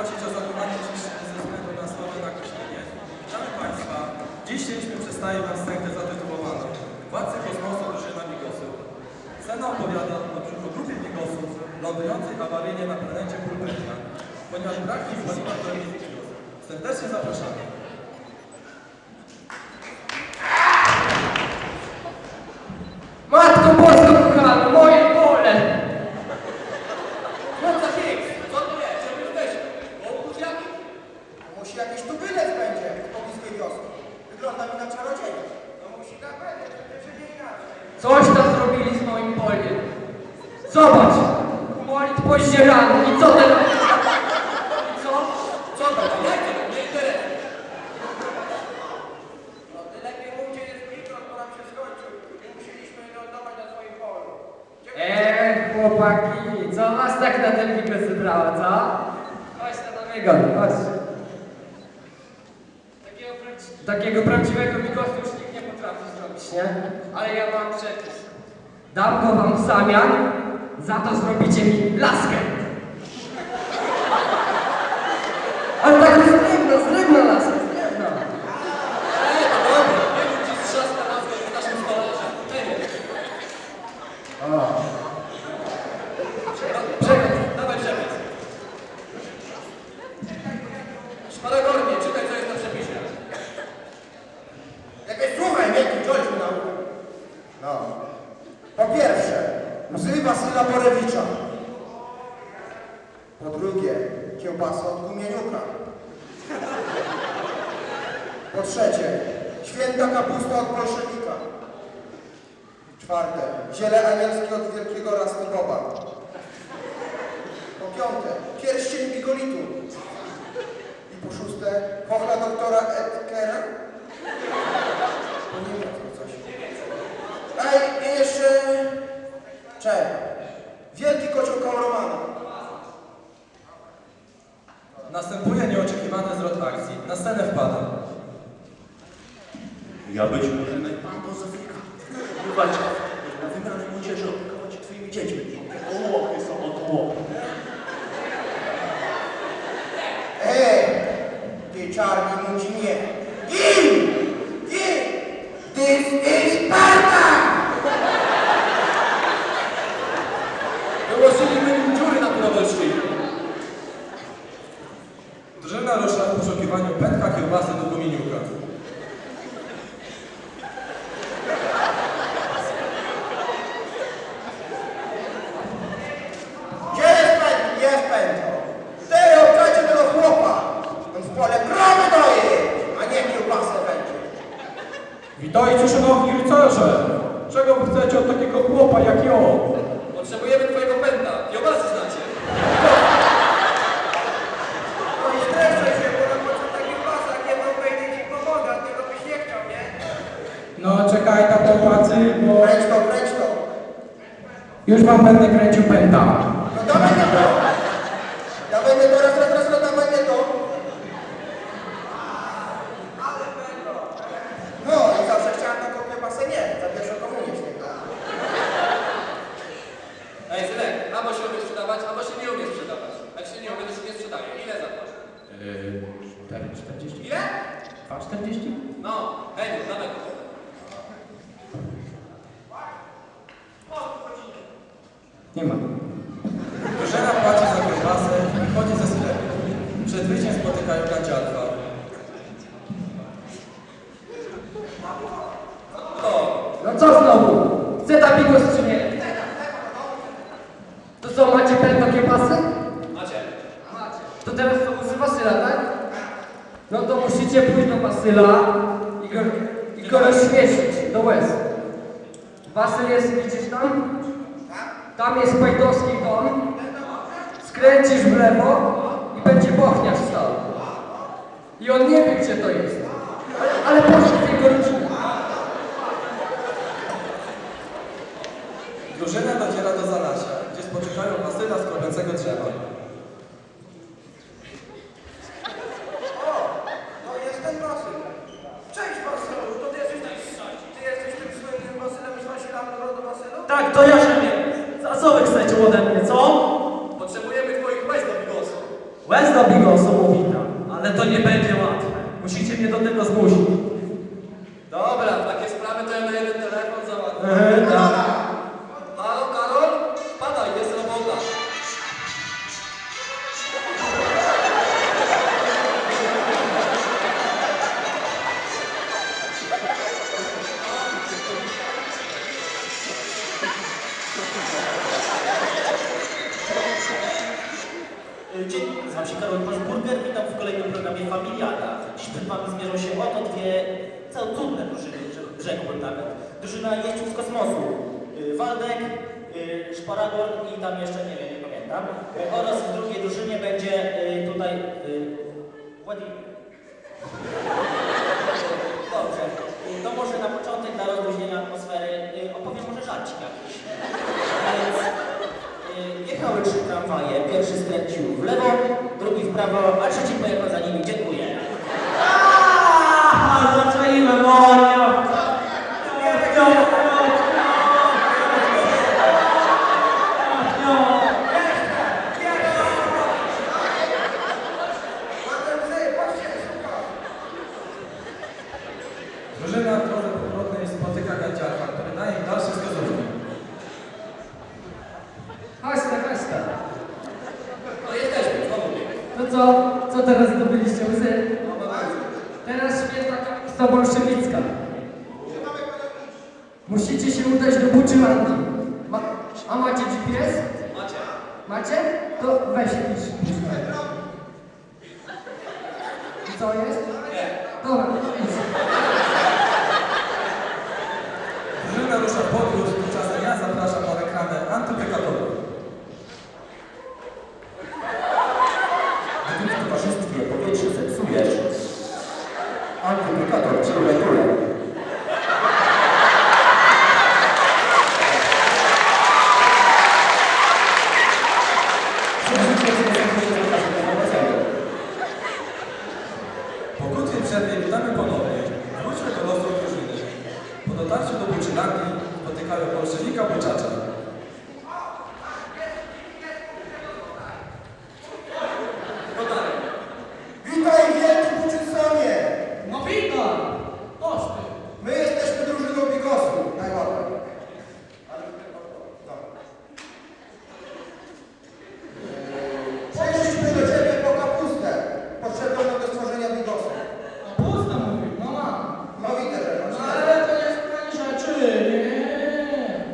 prosić o zachowanie ciszy ze względu na słabe nagłośnienie. Witamy Państwa. Dziś chcieliśmy przedstawić Wam scenkę zatytułowaną Władcy kosmosu drużyna Migosu. Scena opowiada o, grupie Migosów lądującej awaryjnie na planecie Pulperia, ponieważ brak ich paliwa do emisji. Serdecznie zapraszamy. Coś tam zrobili z moim poliem. Zobacz! Humorit pozdzierany i co teraz? I co? Co to? Jak to? Nie interesuje. No ty lepiej mów, gdzie jest mikro, bo nam się skończył. Nie musieliśmy lądować na swoim polu. Eee, chłopaki, co was tak na ten mikro zebrało, co? Chodź na do niego, chodź. Takiego, prawdzi- takiego prawdziwego nikt nie? Ale ja mam przepis. Dam go wam w zamian, za to zrobicie mi laskę. Ale tak zrywno, zrywno laskę, zrywno. Ej, to dobra. Nie mów ci strzaska nazwę z naszym stolarzem. Czekaj. Czekaj. Dawaj przepis. Szparagornie, czytaj co jest na przepisie. Lepiej słuchaj, nie tu George na ucho. No. Po pierwsze, łzy Wasyla Borewicza. Po drugie, kiełbasa od gumieniuka. Po trzecie, święta kapusta od bolszewika. Czwarte, ziele anielskie od wielkiego rastygowa. Po piąte, pierścień bigolitu. I po szóste, pochla doktora Edkera. Ej. Czekaj. Wielki kocioł Romana. Następuje nieoczekiwany zwrot akcji. Na scenę wpada. Ja być może najpan do Zafrika. Wywalcz na wybranej młodzieży opiekować się twoimi dziećmi. Ołochy są od łopu. Ej, ty czarny mucinie. Gin! Gin! This is Sparta! Wyłosiliśmy im dziury na Turowelszczyźnie. Drużyna rusza w poszukiwaniu pętka kiełbasy do gumieniuka. Gdzie jest pęd? Jest pędko. Ty obczajcie tego chłopa. On w pole krowy doje, a nie kiełbasę będzie. Witajcie szanowni rycerze! Od takiego chłopa jak ja? Potrzebujemy twojego pęta. Kiełbasy znacie. No i streszczaj się, bo jedną wejdzie ci pomaga, tego byś nie chciał, nie? No czekaj ta chłopacy, bo kręć to. już wam będę kręcił pęta. No dawaj mnie to. Dawaj mnie to, 40. Ile? 2,40? No, hej, Heniu, daleko. Nie ma. Musicie pójść do Wasyla i go, i go rozśmieszyć do łez. Wasyl jest, widzisz tam? Tam jest Pajdowski dom. Skręcisz w lewo i będzie bochniarz stał. I on nie wie, gdzie to jest. Ale, poszedł w jego rodzinę. Drużyna dociera do Zalasia, gdzie spotykają Wasyla z drzewa. O, no jest ten Wasyl. Cześć Wasylu, to ty jesteś tym, ty jesteś tym słynnym Wasylem z Wasila Narodu Wasylu? Tak, to ja nie. A co wy chcecie ode mnie, co? Potrzebujemy twoich łez do bigosów. Łez do bigosu witam, ale to nie będzie łatwe. Musicie mnie do tego zmusić. Dzień, nazywam się Karol Paszburger, witam w kolejnym programie Familiada. Dziś przed zmierzą się oto dwie cudne drużyny, rzekłbym nawet. Drużyna jeźdźców z kosmosu. Y, Waldek, y, Szparagon i tam jeszcze, nie wiem, nie pamiętam. Y, Oraz w drugiej drużynie będzie tutaj Władimir. Dobrze, to może na początek dla rozluźnienia atmosfery opowiem może żarcik jakiś. Y, jechały trzy tramwaje, pierwszy skręcił w lewo, drugi w prawo, a trzeci pojechał za nimi. Dziękuję. Świetna kapista bolszewicka. Musicie się udać do Buczylanki. Ma, a macie GPS? Macie. Macie? To weź pisz. Co jest? Nie. Dobra, idź. Drużyna rusza w 생각을 자자.